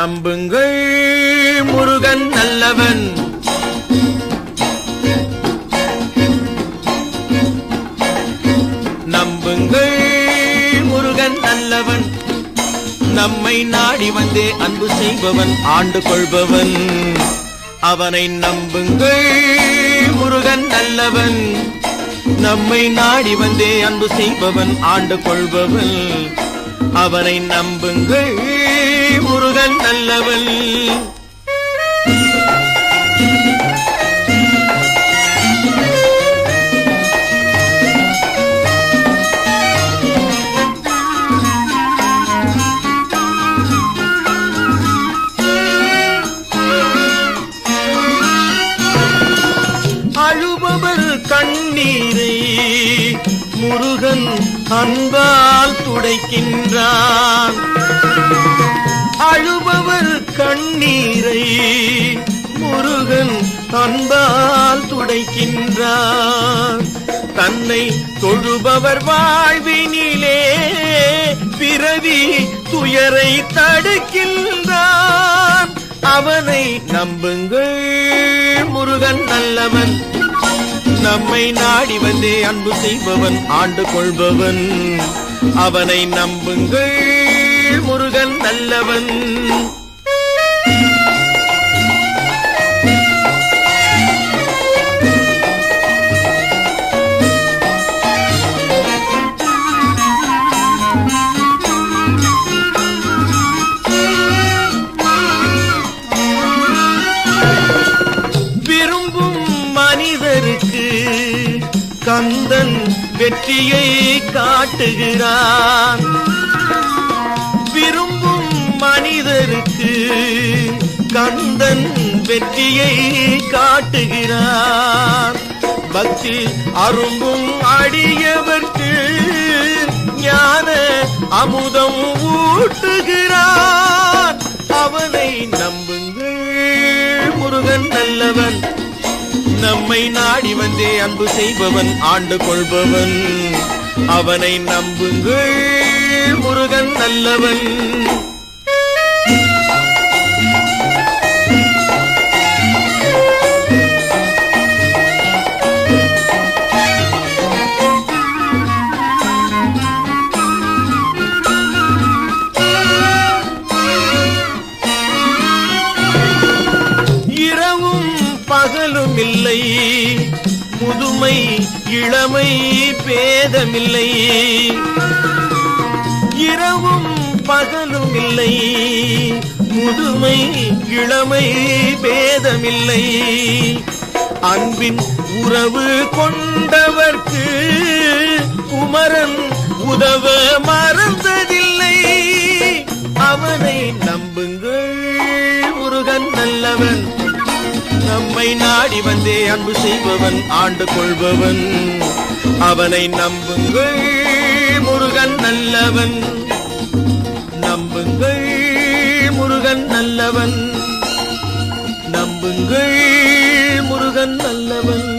நம்புங்கள் முருகன் நல்லவன். நம்புங்கள் முருகன் நல்லவன். நம்மை நாடி வந்தே அன்பு செய்பவன் ஆண்டு கொள்பவன். அவனை நம்புங்கள் முருகன் நல்லவன். நம்மை நாடி வந்தே அன்பு செய்பவன் ஆண்டு கொள்பவன். அவனை நம்புங்கள் முருகன் நல்லவன். அழுபவர் கண்ணீரை முருகன் அன்பால் துடைக்கின்றான். அழுபவர் கண்ணீரை முருகன் அன்பால் துடைக்கின்றான். தன்னை தொழுபவர் வாழ்வினிலே பிறவி துயரை தடுக்கின்றான். அவனை நம்புங்கள் முருகன் நல்லவன். நம்மை நாடி வந்தே அன்பு செய்பவன் ஆண்டு கொள்பவன். அவனை நம்புங்கள் முருகன் நல்லவன். கந்தன் வெற்றியை காட்டுகிறான். விரும்பும் மனிதருக்கு கந்தன் வெற்றியை காட்டுகிறான். பக்தி அரும்பும் அடியவர்க்கு ஞான அமுதம் ஊட்டுகிறான். அவனை நம்புங்கள் முருகன் நல்லவன். நம்மை நாடி வந்தே அன்பு செய்பவன் ஆண்டு கொள்பவன். அவனை நம்புங்கள் முருகன் நல்லவன். பேதமில்லை. இல்லை முதுமை இளமை பேதமில்லை. இரவும் பகலும் இல்லை முதுமை இளமை பேதமில்லை. அன்பின் உறவு கொண்டவர்க்கு நம்மை நாடி வந்தே அன்பு செய்பவன் ஆண்டு கொள்பவன். அவனை நம்புங்கள் முருகன் நல்லவன். நம்புங்கள் முருகன் நல்லவன். நம்புங்கள் முருகன் நல்லவன்.